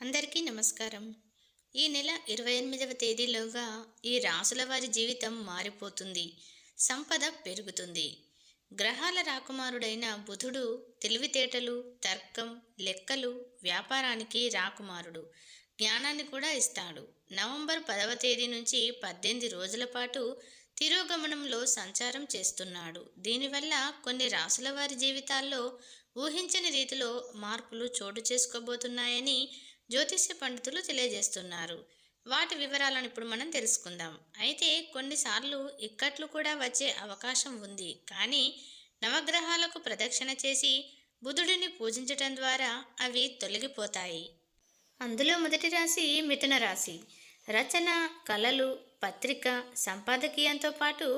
అందరికీ నమస్కారం. ఈ నెల ఇరవై ఎనిమిదవ తేదీలోగా ఈ రాసుల వారి జీవితం మారిపోతుంది. సంపద పెరుగుతుంది. గ్రహాల రాకుమారుడైన బుధుడు తెలివితేటలు తర్కం లెక్కలు వ్యాపారానికి రాకుమారుడు. జ్ఞానాన్ని కూడా ఇస్తాడు. నవంబర్ పదవ తేదీ నుంచి పద్దెనిమిది రోజుల పాటు తిరోగమనంలో సంచారం చేస్తున్నాడు. దీనివల్ల కొన్ని రాసుల వారి జీవితాల్లో ఊహించని రీతిలో మార్పులు చోటు చేసుకోబోతున్నాయని జ్యోతిష్య పండితులు తెలియజేస్తున్నారు. వాటి వివరాలను ఇప్పుడు మనం తెలుసుకుందాం. అయితే కొన్నిసార్లు ఇక్కట్లు కూడా వచ్చే అవకాశం ఉంది. కానీ నవగ్రహాలకు ప్రదక్షిణ చేసి బుధుడిని పూజించటం ద్వారా అవి తొలగిపోతాయి. అందులో మొదటి రాశి మిథున రాశి. రచన కళలు పత్రిక సంపాదకీయంతో పాటు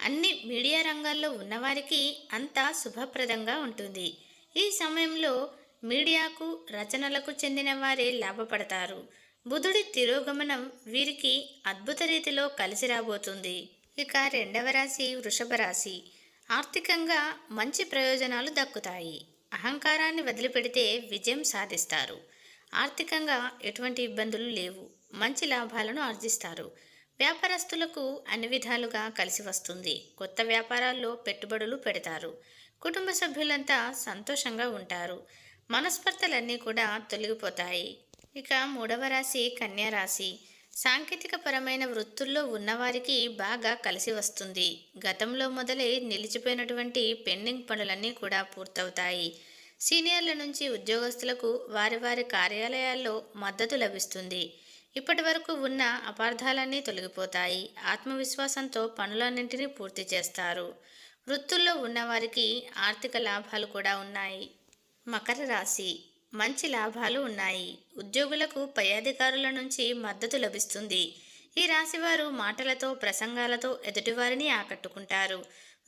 అన్ని మీడియా రంగాల్లో ఉన్నవారికి అంతా శుభప్రదంగా ఉంటుంది. ఈ సమయంలో మీడియాకు రచనలకు చెందిన వారే లాభపడతారు. బుధుడి తిరోగమనం వీరికి అద్భుత రీతిలో కలిసి రాబోతుంది. ఇక రెండవ రాశి వృషభ రాశి. ఆర్థికంగా మంచి ప్రయోజనాలు దక్కుతాయి. అహంకారాన్ని వదిలిపెడితే విజయం సాధిస్తారు. ఆర్థికంగా ఎటువంటి ఇబ్బందులు లేవు. మంచి లాభాలను ఆర్జిస్తారు. వ్యాపారస్తులకు అన్ని విధాలుగా కలిసి వస్తుంది. కొత్త వ్యాపారాల్లో పెట్టుబడులు పెడతారు. కుటుంబ సభ్యులంతా సంతోషంగా ఉంటారు. మనస్పర్ధలన్నీ కూడా తొలగిపోతాయి. ఇక మూడవ రాశి కన్యా రాశి. సాంకేతిక పరమైన వృత్తుల్లో ఉన్నవారికి బాగా కలిసి వస్తుంది. గతంలో మొదలై నిలిచిపోయినటువంటి పెండింగ్ పనులన్నీ కూడా పూర్తవుతాయి. సీనియర్ల నుంచి ఉద్యోగస్తులకు వారి వారి కార్యాలయాల్లో మద్దతు లభిస్తుంది. ఇప్పటి వరకు ఉన్న అపార్థాలన్నీ తొలగిపోతాయి. ఆత్మవిశ్వాసంతో పనులన్నింటినీ పూర్తి చేస్తారు. వృత్తుల్లో ఉన్నవారికి ఆర్థిక లాభాలు కూడా ఉన్నాయి. మకర రాశి. మంచి లాభాలు ఉన్నాయి. ఉద్యోగులకు పై అధికారుల నుంచి మద్దతు లభిస్తుంది. ఈ రాశివారు మాటలతో ప్రసంగాలతో ఎదుటివారిని ఆకట్టుకుంటారు.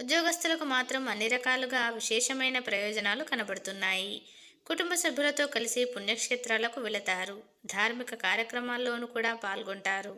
ఉద్యోగస్తులకు మాత్రం అన్ని రకాలుగా విశేషమైన ప్రయోజనాలు కనబడుతున్నాయి. కుటుంబ సభ్యులతో కలిసి పుణ్యక్షేత్రాలకు వెళతారు. ధార్మిక కార్యక్రమాల్లోనూ కూడా పాల్గొంటారు.